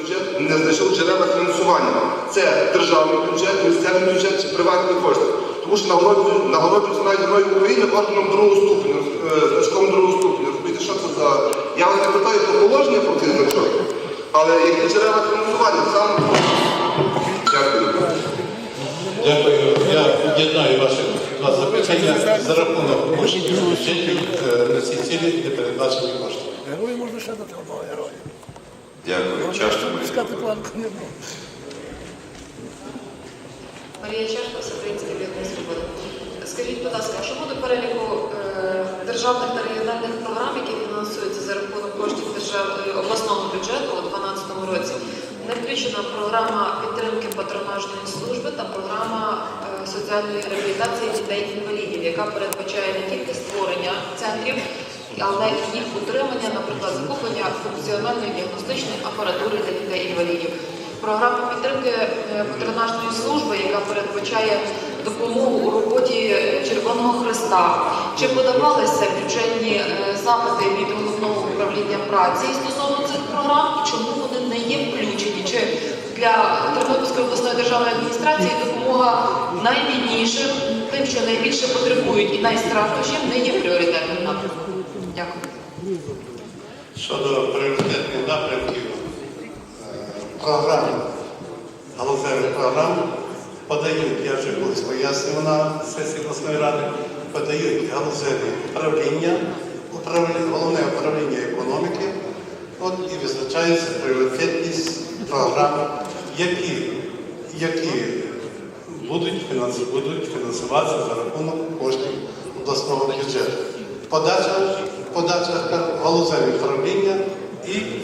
бюджет не знайшов джерела фінансування. Це державний бюджет, місцевий бюджет чи приватні кошти. Тому що нагороджуються навіть герої України орденом другого ступеня, е, значком другого ступеня. Розумієте, що це за. Я вас не питаю про положення про цей значок, але які джерела фінансування сам. Дякую. Дякую. Я об'єднаю ваші два запитання за рахунок коштів бюджетів на ці цілі, де передбачені кошти. Герої можна ще дати одного героя. Дякую. Чашка не. Марія Чашко, Всеукраїнське об'єднання свободи. Скажіть, будь ласка, що буде переліку е, державних та регіональних програм, які фінансуються за рахунок коштів е, обласного бюджету у 2012 році? Не включена програма підтримки патронажної служби та програма е, соціальної реабілітації дітей-інвалідів, яка передбачає не тільки створення центрів, але і їх утримання, наприклад, функціональної діагностичної апаратури для дітей-інвалідів. Програма підтримки е, патронажної служби, яка передбачає допомогу у роботі е, Червоного Христа. Чи подавалися бюджетні е, запити від головного управління праці стосовно цих програм чому вони не є включені? Чи для Тернопільської обласної державної адміністрації допомога найбіднішим, тим, що найбільше потребують і найстраждущим, не є пріоритетним напрямком? Дякую. Щодо пріоритетних напрямків е, програм, галузевих програм, подають, я вже колись пояснював на сесії обласної ради, подають галузеві управління, управління, головне управління економіки, от і визначається пріоритетність програм, які, які будуть, фінанс- будуть фінансуватися за рахунок коштів обласного бюджету. Подача, подача галузеві правління і.